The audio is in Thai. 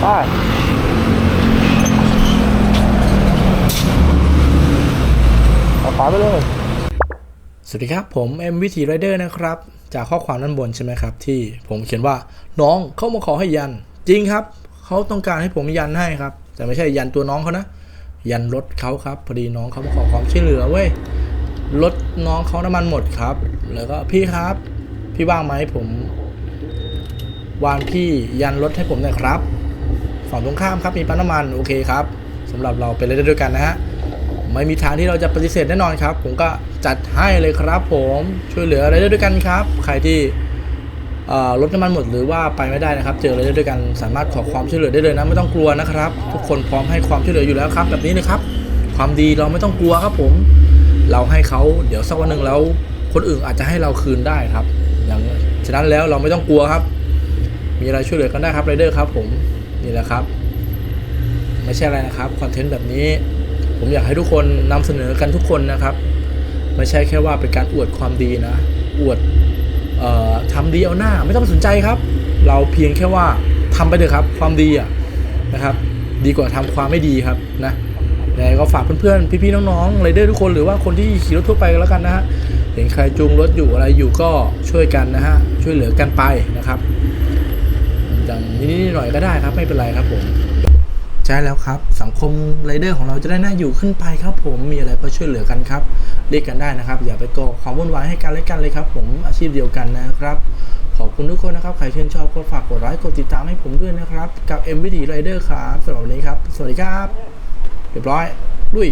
ไปเอาขวาไปเลย สวัสดีครับ ผมเอ็มวิถีไรเดอร์นะครับ จากข้อความด้านบนใช่ไหมครับ ที่ผมเขียนว่าน้องเขามาขอให้ยัน จริงครับ เขาต้องการให้ผมยันให้ครับ แต่ไม่ใช่ยันตัวน้องเขานะ ยันรถเขาครับ พอดีน้องเขามาขอความช่วยเหลือเว้ยรถน้องเขาน้ำมันหมดครับ แล้วก็พี่ครับ พี่ว่างไหมผมวานพี่ยันรถให้ผมหน่อยครับ ฝั่งตรงข้ามครับมีปั๊มน้ำมันโอเคครับสำหรับเราเป็นไรเดอร์ด้วยกันนะฮะไม่มีทางที่เราจะปฏิเสธแน่นอนครับ ผมก็จัดให้เลยครับผมช่วยเหลืออะไรด้ด้วยกันครับ ใครที่เอ่อรถน้ำมันหมดหรือว่าไปไม่ได้นะครับ เจออะไรด้ด้วยกันสามารถขอความช่วยเหลือได้เลยนะไม่ต้องกลัวนะครับ ทุกคนพร้อมให้ความช่วยเหลืออยู่แล้วครับ แบบนี้นะครับ ความดีเราไม่ต้องกลัวครับผม เราให้เขาเดี๋ยวสักวันหนึ่งแล้วคนอื่นอาจจะให้เราคืนได้ครับ อย่างฉะนั้นแล้วเราไม่ต้องกลัวครับ มีอะไรช่วยเหลือกันได้ครับไรเดอร์ครับผม นี่แหละครับ ไม่ใช่อะไรนะครับคอนเทนต์แบบนี้ ผมอยากให้ทุกคนนำเสนอกันทุกคนนะครับ ไม่ใช่แค่ว่าเป็นการอวดความดีนะ อวดออทำดีเอาหน้า ไม่ต้องสนใจครับ เราเพียงแค่ว่าทำไปเถอะครับ ความดีอะนะครับ ดีกว่าทำความไม่ดีครับนะยังไงก็ฝากเพื่อนๆ พี่ๆ น้องๆไรเดอร์ทุกคนหรือว่าคนที่ขี่รถทั่วไปแล้วกันนะฮะ เห็นใครจูงรถอยู่อะไรอยู่ก็ช่วยกันนะฮะ ช่วยเหลือกันไปนะครับ นิดๆหน่อยก็ได้ครับไม่เป็นไรครับผมใช่แล้วครับ สังคมไรเดอร์ของเราจะได้น่าอยู่ขึ้นไปครับ ผมมีอะไรก็ช่วยเหลือกันครับเรียกกันได้นะครับ อย่าไปก่อความวุ่นวายให้กันและกันเลยครับ ผมอาชีพเดียวกันนะครับ ขอบคุณทุกคนนะครับ ใครชื่นชอบก็ฝากกดไลค์กดติดตามให้ผมด้วยนะครับ กับ m v d Rider ครับสำหรับวันนี้ครับ สวัสดีครับเรียบร้อยลุย